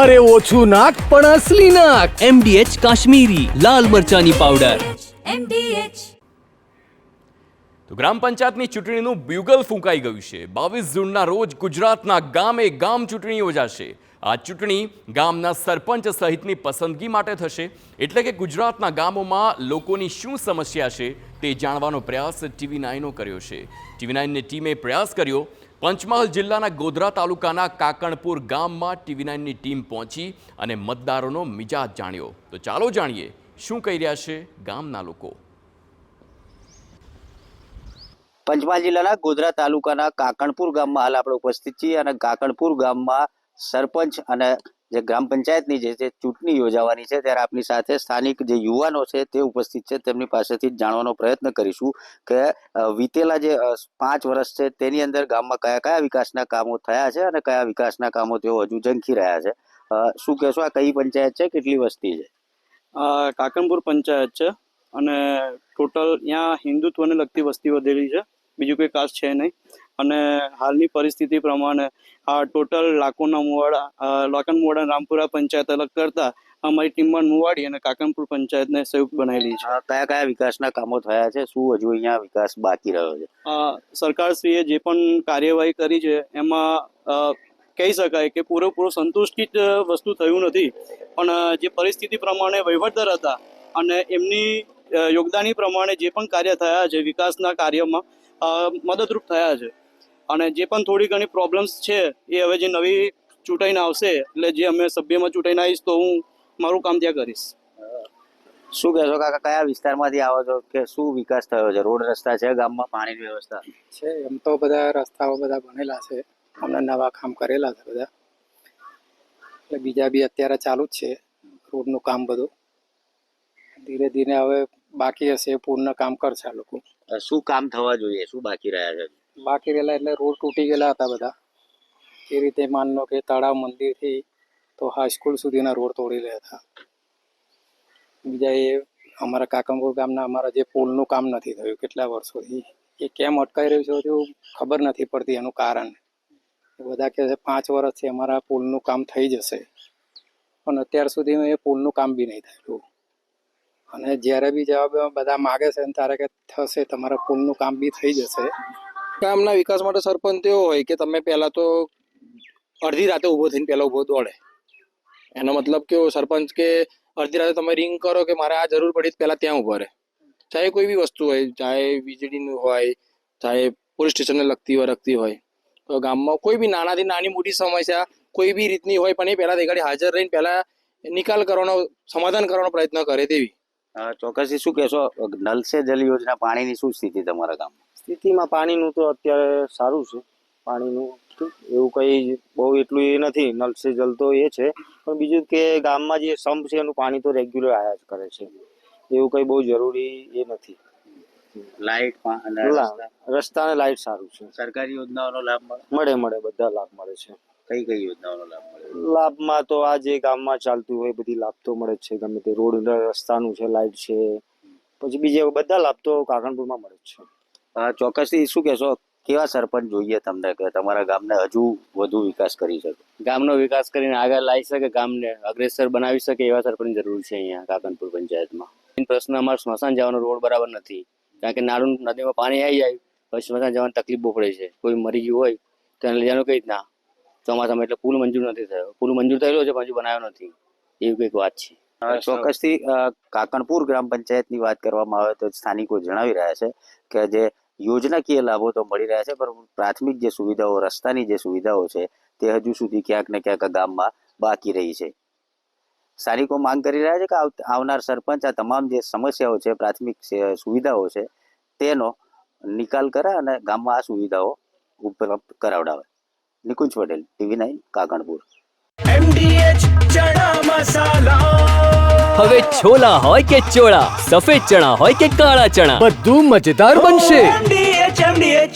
અરે ઓછું નાક પણ અસલી નાક. એમડીએચ કાશ્મીરી લાલ મરચાની પાવડર એમડીએચ તો ગ્રામ પંચાયતની ચૂંટણીનું બ્યુગલ ફૂંકાઈ ગયું છે. બાવીસ જૂનના રોજ ગુજરાતના ગામે ગામ ચૂંટણી યોજાશે. આ ચૂંટણી ગામના સરપંચ સહિતની પસંદગી માટે થશે. એટલે કે ગુજરાતના ગામોમાં લોકોની શું સમસ્યા છે તે જાણવાનો પ્રયાસ ટીવી નાઇનો કર્યો છે. ટીવી નાઇનની ટીમે પ્રયાસ કર્યો પંચમહાલ જિલ્લાના ગોધરા તાલુકાના કાકણપુર ગામમાં ટીવી નાઇનની ટીમ પહોંચી અને મતદારોનો મિજાજ જાણ્યો. તો ચાલો જાણીએ, શું કહી રહ્યા છે ગામના લોકો? પંચમહાલ જિલ્લાના ગોધરા તાલુકાના કાકણપુર ગામમાં હાલ આપણે ઉપસ્થિત છીએ અને કાકણપુર ગામમાં સરપંચ અને જે ગ્રામ પંચાયતની જે છે ચૂંટણી યોજાવાની છે, ત્યારે આપની સાથે સ્થાનિક જે યુવાનો છે તે ઉપસ્થિત છે. તેમની પાસેથી જાણવાનો પ્રયત્ન કરીશું કે વીતેલા જે પાંચ વર્ષ છે તેની અંદર ગામમાં કયા કયા વિકાસના કામો થયા છે અને કયા વિકાસના કામો તેઓ હજુ ઝંખી રહ્યા છે. શું કહેશો આ કઈ પંચાયત છે? કેટલી વસ્તી છે? આ પંચાયત છે અને ટોટલ ત્યાં હિન્દુત્વને લગતી વસ્તી વધેલી છે. બીજું કોઈ કાસ્ટ છે નહીં. અને હાલની પરિસ્થિતિ પ્રમાણે આ ટોટલ લાકોના મુવાડા લાકણ મુવાડા રામપુરા પંચાયત અલગ કરતા અમારી ટીમમાં મુવાડી અને કાકણપુર પંચાયતને સંયુક્ત બનાવેલી છે. કયા કયા વિકાસના કામો થયા છે? શું હજુ અહીંયા વિકાસ બાકી રહ્યો છે? સરકારશ્રીએ જે પણ કાર્યવાહી કરી છે એમાં કહી શકાય કે પૂરેપૂરો સંતુષ્ટિત વસ્તુ થયું નથી. પણ જે પરિસ્થિતિ પ્રમાણે વહીવટદાર હતા અને એમની યોગદાની પ્રમાણે જે પણ કાર્ય થયા છે વિકાસના કાર્યમાં મદદરૂપ થયા છે. અને જે પણ થોડી ઘણી પ્રોબ્લેમ્સ છે એ હવે જે નવી ચૂંટાઈને આવશે એટલે જે અમે સભ્યમાં ચૂંટાઈને આવીશ તો હું મારું કામ ત્યાં કરીશ. શું કહેશો કાકા કયા વિસ્તારમાંથી આવો છો કે શું વિકાસ થયો છે? રોડ રસ્તા છે ગામમાં પાણીની વ્યવસ્થા? છે એમ તો બધા રસ્તાઓ બધા બનેલા છે. હમણાં નવા કામ કરેલા છે બધા. એટલે બીજા બી અત્યારે ચાલુ જ છે રોડનું કામ બધું. ધીરે ધીરે હવે બાકી હશે એ પૂર્ણ કામ કરશે આ લોકો. શું કામ થવા જોઈએ? શું બાકી રહ્યા છે? બાકી રહેલા એટલે રોડ તૂટી ગયેલા હતા બધા. એ રીતે માનલો કે તળાવ મંદિરથી તો હાઈસ્કૂલ સુધીના રોડ તોડી રહ્યા હતા. બીજા એ અમારા કાકમપુર ગામના અમારા જે પુલનું કામ નથી થયું કેટલા વર્ષોથી. એ કેમ અટકાઈ રહ્યું છે હજુ ખબર નથી પડતી એનું કારણ. બધા કહે છે પાંચ વર્ષથી અમારા પુલનું કામ થઈ જશે. પણ અત્યાર સુધી એ પુલનું કામ બી નહીં થયું. અને જ્યારે બી જવાબ બધા માગે છે ત્યારે કે થશે, તમારા પુલનું કામ બી થઈ જશે. ગામના વિકાસ માટે સરપંચ એવો હોય કે તમે પહેલાં તો અડધી રાતે ઊભો થઈને પહેલાં ઊભો દોડે. એનો મતલબ કેવો? સરપંચ કે અડધી રાતે તમે રિંગ કરો કે મારે આ જરૂર પડી પહેલાં ત્યાં ઊભો રહે. ચાહે કોઈ બી વસ્તુ હોય, ચાહે વીજળીનું હોય, ચાહે પોલીસ સ્ટેશનને લગતી હોય લગતી હોય. તો ગામમાં કોઈ બી નાનાથી નાની મોટી સમસ્યા કોઈ બી રીતની હોય પણ એ પહેલાં તે હાજર રહીને પહેલાં નિકાલ કરવાનો, સમાધાન કરવાનો પ્રયત્ન કરે તેવી. ચોક્કસથી શું કહેશો? નલ સે જલ યોજના પાણીની શું સ્થિતિ તમારા ગામમાં? સ્થિતિમાં પાણીનું તો અત્યારે સારું છે. પાણીનું એવું કંઈ બહુ એટલું એ નથી. નલ સે જલ તો એ છે. પણ બીજું કે ગામમાં જે સંપ છે એનું પાણી તો રેગ્યુલર આયા જ કરે છે. એવું કંઈ બહુ જરૂરી એ નથી. લાઇટ રસ્તા, અને લાઇટ સારું છે. સરકારી યોજનાઓનો લાભ મળે? મળે મળે બધા લાભ મળે છે. કઈ કઈ યોજનાઓનો લાભ મળે લાભમાં તો આ જે ગામમાં ચાલતું હોય બધી લાભ તો મળે જ છે. ગમે તે રોડ રસ્તાનું છે લાઇટ છે પછી બીજે બધા લાભ તો કાકણપુરમાં મળે જ છે. ચોક્કસથી. શું કહેશો? કેવા સરપંચ જોઈએ તમને કે તમારા ગામને હજુ વધુ વિકાસ કરી શકે? ગામનો વિકાસ કરીને આગળ લાવી શકે ગામને અગ્રેસર બનાવી શકે એવા સરપંચ જરૂર છે અહીંયા કાકનપુર પંચાયતમાં. પ્રશ્ન અમારો સ્મશાન જવાનો રોડ બરાબર નથી. કારણ કે નાળું નદીમાં પાણી આવી જાય પછી સ્મશાન જવાની તકલીફ બહુ પડે છે. કોઈ મરી ગયું હોય તો એને લઈ જવાનું કઈ રીતના? ચોમાસામાં એટલે પુલ મંજૂર નથી થયો. પુલ મંજૂર થયેલો છે હજુ બનાવ્યો નથી. એવી કંઈક વાત છે. ચોક્કસથી કાકણપુર ગ્રામ પંચાયતની વાત કરવામાં આવે તો સ્થાનિકો જણાવી રહ્યા છે કે જે યોજનાકીય લાભો તો મળી રહ્યા છે પણ પ્રાથમિક જે સુવિધાઓ રસ્તાની જે સુવિધાઓ છે તે હજુ સુધી ક્યાંક ને ક્યાંક ગામમાં બાકી રહી છે. સ્થાનિકો માંગ કરી રહ્યા છે કે આવ- આવનાર સરપંચ આ તમામ જે સમસ્યાઓ છે પ્રાથમિક સુવિધાઓ છે તેનો નિકાલ કરે અને ગામમાં આ સુવિધાઓ ઉપલબ્ધ કરાવડાવે. Nikunj Patel TV nine Kakanpur MDH ચણા મસાલા હવે છોલા હોય કે ચોળા? સફેદ ચણા હોય કે કાળા ચણા? બધું મજેદાર બનશે. MDH MDH